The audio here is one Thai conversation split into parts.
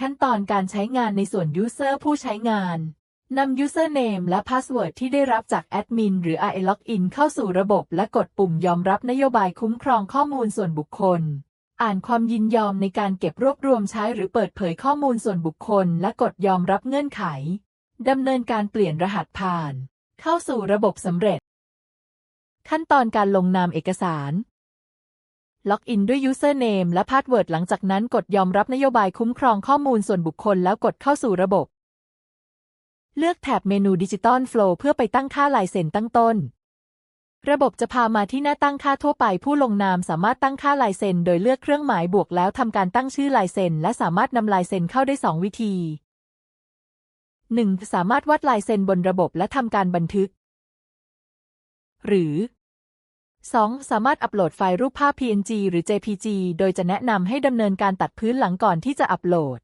ขั้นตอนการใช้งานในส่วน User ผู้ใช้งานนำ Username และ Password ที่ได้รับจากแอดมินหรือ i Login เข้าสู่ระบบ และกดปุ่มยอมรับนโยบายคุ้มครองข้อมูลส่วนบุคคล อ่านความยินยอมในการเก็บรวบรวมใช้หรือเปิดเผยข้อมูลส่วนบุคคล และกดยอมรับเงื่อนไขดำเนินการเปลี่ยนรหัสผ่าน เข้าสู่ระบบสำเร็จ ขั้นตอนการลงนามเอกสาร ล็อกอินด้วย Username และ Password หลังจากนั้นกดยอมรับนโยบายคุ้มครองข้อมูลส่วนบุคคลแล้วกดเข้าสู่ระบบ เลือกแถบเมนู Digital Flow เพื่อไปตั้งค่าลายเซ็นตั้งต้น ระบบจะพามาที่หน้าตั้งค่าทั่วไป ผู้ลงนามสามารถตั้งค่าลายเซ็นโดยเลือกเครื่องหมายบวกแล้วทำการตั้งชื่อลายเซ็นและสามารถนำลายเซ็นเข้าได้ 2 วิธี 1. สามารถวัดลายเซ็นบนระบบและทำการบันทึก หรือ 2. สามารถอัปโหลดไฟล์รูปภาพ PNG หรือ JPG โดยจะแนะนำให้ดำเนินการตัดพื้นหลังก่อนที่จะอัปโหลด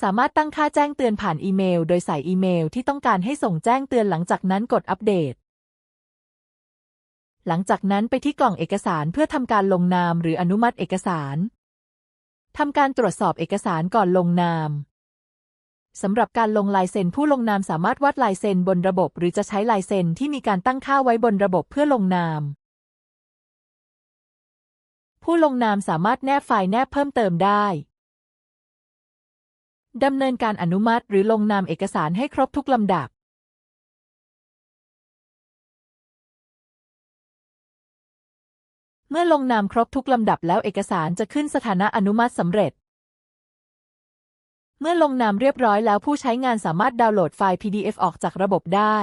สามารถตั้งค่าแจ้งเตือนผ่านอีเมล โดยใส่อีเมลที่ต้องการให้ส่งแจ้งเตือนหลังจากนั้นกดอัปเดต หลังจากนั้นไปที่กล่องเอกสารเพื่อทำการลงนามหรืออนุมัติเอกสารทำการตรวจสอบเอกสารก่อนลงนาม สำหรับการลงลายเซ็นผู้ลงนามสามารถวาดลายเซ็นบนระบบ หรือจะใช้ลายเซ็นที่มีการตั้งค่าไว้บนระบบเพื่อลงนาม ผู้ลงนามสามารถแนบไฟล์แนบเพิ่มเติมได้ดำเนินการอนุมัติหรือลงนามเอกสารให้ครบทุกลำดับ เมื่อลงนามครบทุกลำดับแล้วเอกสารจะขึ้นสถานะอนุมัติสำเร็จ เมื่อลงนามเรียบร้อยแล้วผู้ใช้งานสามารถดาวน์โหลดไฟล์ PDF ออกจากระบบได้